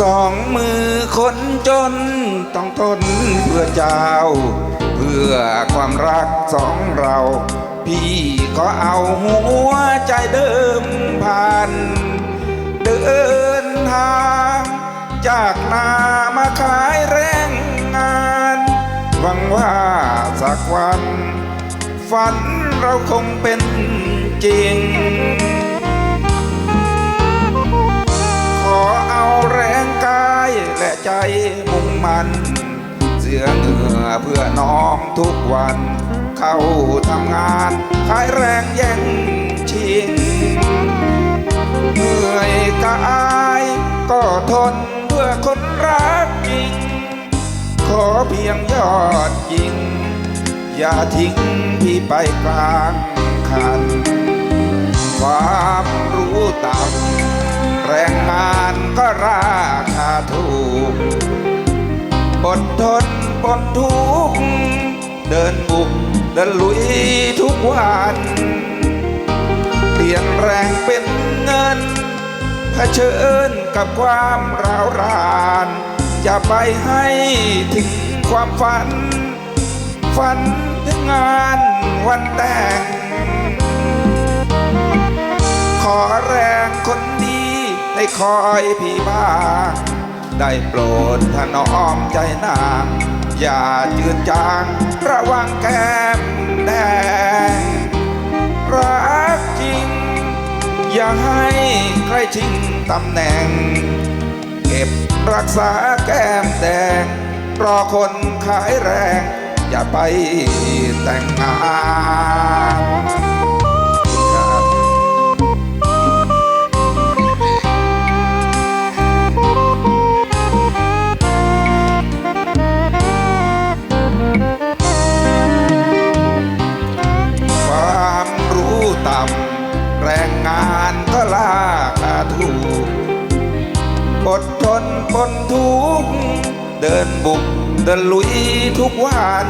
สองมือคนจนต้องทนเพื่อเจ้า เพื่อความรักสองเรา พี่ก็เอาหัวใจเดิมพันเดินทาง จากนามาขายแรงงานหวังว่าสักวัน ฝันเราคงเป็นจริง เพื่อน้องทุกวัน เข้าทำงานขายแรงแย่งชิงเหนื่อยกายก็ทนเพื่อคนรักจริง ขอเพียงยอดยิง อย่าทิ้งพี่ไปกลางคัน ความรู้ต่ำแรงงานก็ราคาถูก อดทนปนทุกข์เดินบุกเดินลุยทุกวันเปลี่ยนแรงเป็นเงินเผชิญกับความร้าวรานจะไปให้ถึงความฝัน ฝันถึงงานวันแต่ง ขอแรงคนดีให้คอยพี่บ้าง ได้โปรดถนอมใจนาง อย่าจืดจางระวังแก้มแดง รักจริง อย่าให้ใครชิงตำแหน่ง เก็บรักษาแก้มแดง รอคนขายแรง อย่าไปแต่งงานานก็ราคาถูกอดทนปนทุกข์เดินบุกเดินลุยทุกวัน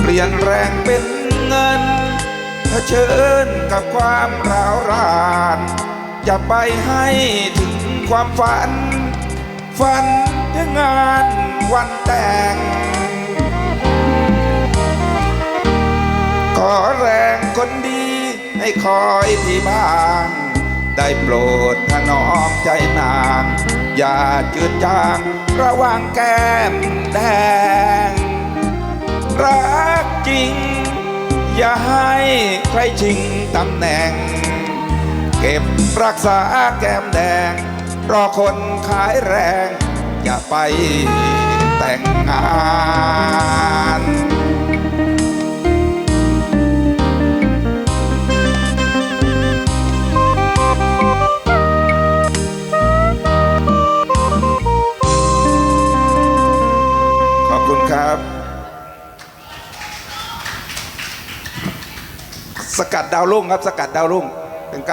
เปลี่ยนแรงเป็นเงินเผชิญกับความร้าวรานจะไปให้ถึงความฝัน ฝันถึงงานวันแต่งขอแรงคนดี ให้คอยที่บ้าน ได้โปรดถนอมใจนาง อย่าจืดจางระวังแก้มแดง รักจริง อย่าให้ใครชิงตำแหน่ง เก็บรักษาแก้มแดง รอคนขายแรง อย่าไปแต่งงาน สกัดดาวรุ่งครับ สกัดดาวรุ่ง เป็นการ